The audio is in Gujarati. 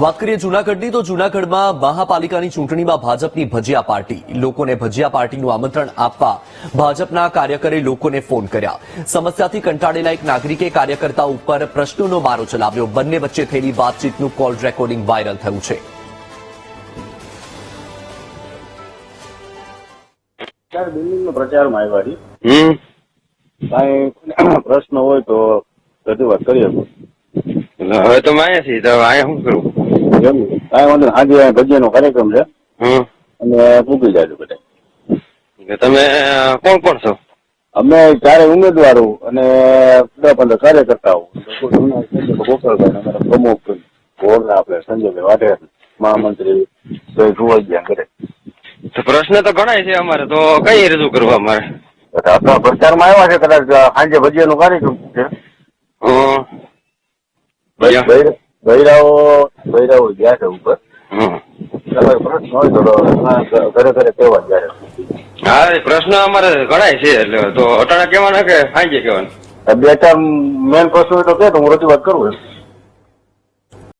વાત કરીએ જૂનાગઢની તો જૂનાગઢમાં મહાપાલિકાની ચૂંટણીમાં ભાજપની ભજીયા પાર્ટી. લોકોને ભજીયા પાર્ટીનું આમંત્રણ આપવા ભાજપના કાર્યકરે લોકોને ફોન કર્યા. સમસ્યાથી કંટાળેલા એક નાગરિકે કાર્યકર્તા ઉપર પ્રશ્નોનો મારો ચલાવ્યો. બંને વચ્ચે થયેલી વાતચીતનું કોલ રેકોર્ડિંગ વાયરલ થયું છે. પ્રચારમાં આવ્યા પ્રશ્ન હોય તો રજૂઆત કરી હવે તો અહીંયા છીએ તો અહીંયા શું કરું? કાંઈ વાંધો. આજે ભજીયાનો કાર્યક્રમ છે. અને પૂકી જાય બધા. તમે કોણ કોણ છો? અમે ચારે ઉમેદવારો અને બધા પંદર કાર્યકર્તાઓ. ગોપાલભાઈ અમારા પ્રમુખ ભોરના આપણે સંજયભાઈ વાઢેર મહામંત્રી જય ભુવજીયા કરે તો પ્રશ્ન તો ઘણા છે અમારે. તો કઈ રજૂ કરવા અમારે? આપણા પ્રચારમાં આવ્યા છે કદાચ સાંજે ભજીયાનો કાર્યક્રમ છે. હમ. બૈરાઓ બૈરાઓ ગયા છે ઉપર હમ. તમારે પ્રશ્ન હોય તો ઘરે ઘરે કેવા જ્યારે. હા એ પ્રશ્ન અમારે ઘણા છે એટલે તો અટાણા કેવાના કે સાંજે કેવાના બે ચાર મેન પ્રશ્ન હોય તો કે હું રજૂઆત કરું